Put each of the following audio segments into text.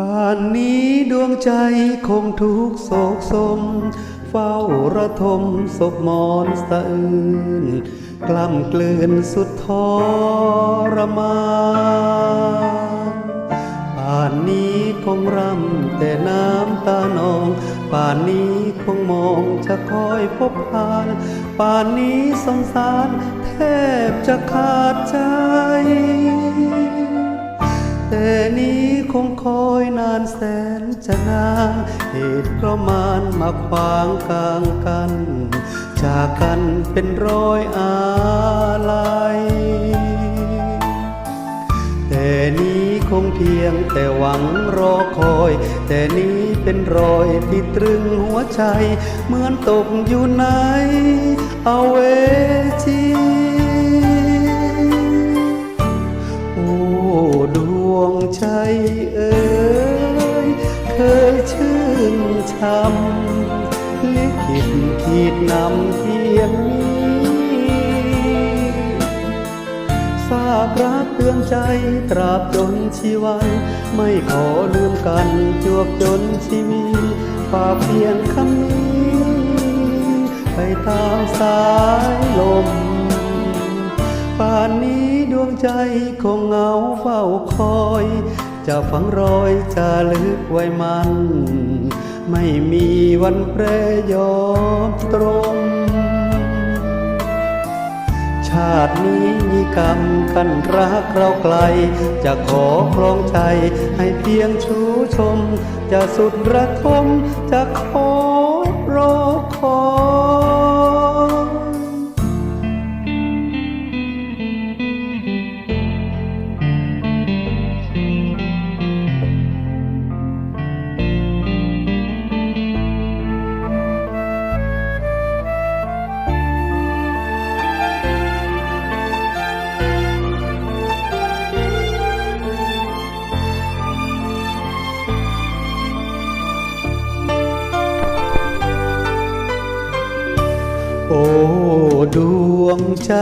ป่านนี้ดวงใจคงทุกโศกสม เฝ้าระทมศพมอนสะอื่น กล้ำกลืนสุดทรมานป่านนี้คงรำแต่น้ำตานอง ป่านนี้คงมองจะคอยพบผ่าน ป่านนี้สงสารแทบจะขาดใจ แต่นี้คงคอานแสนจะนานเหตุเพราะมานมาขวางกลางกัน จากกันเป็นร้อยอาลัยแต่นี้คงเพียงแต่หวังรอคอย แต่นี้เป็นรอยที่ตรึงหัวใจ เหมือนตกอยู่ใน เอาเวจี ช่ำลิขิตขีดนำเพียงนี้ทราบรักเตือนใจตราบจนชีวันไม่ขอลืมกันจวบจนชีวีฝากเพียงคำนี้ ไปตามสายลม ป่านนี้ดวงใจคงเหงาเฝ้าคอย จะฝังรอยจะลึกไว้มัน ไม่มีวันแปรยอมตรง ชาตินี้มีกรรมกันรักเราไกล จะขอครองใจให้เพียงชูชม จะสุดระทมจะขอรอคอย โอ้ดวงใจ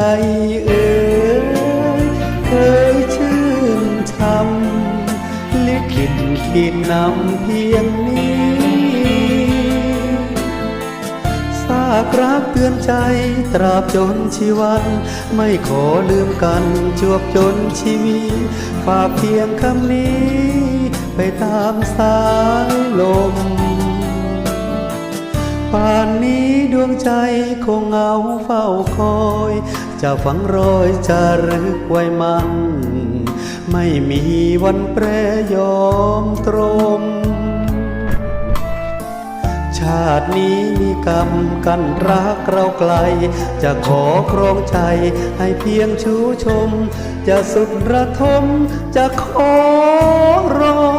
เอ๋ยเคยชื่นชำลิขิตขีดนำเพียงนี้ซากรักเตือนใจตราบจนชีวัน ไม่ขอลืมกันจวบจนชีวีฝากเพียงคำนี้ ไปตามสายลม วงใจคงเหงาเฝ้าคอย จะฝังรอยจะรึกไว้มันไม่มีวันแปรยอมตรงชาตินี้มีกรรมกันรักเราไกล จะขอครองใจให้เพียงชูชม จะสุดระทมจะขอรอ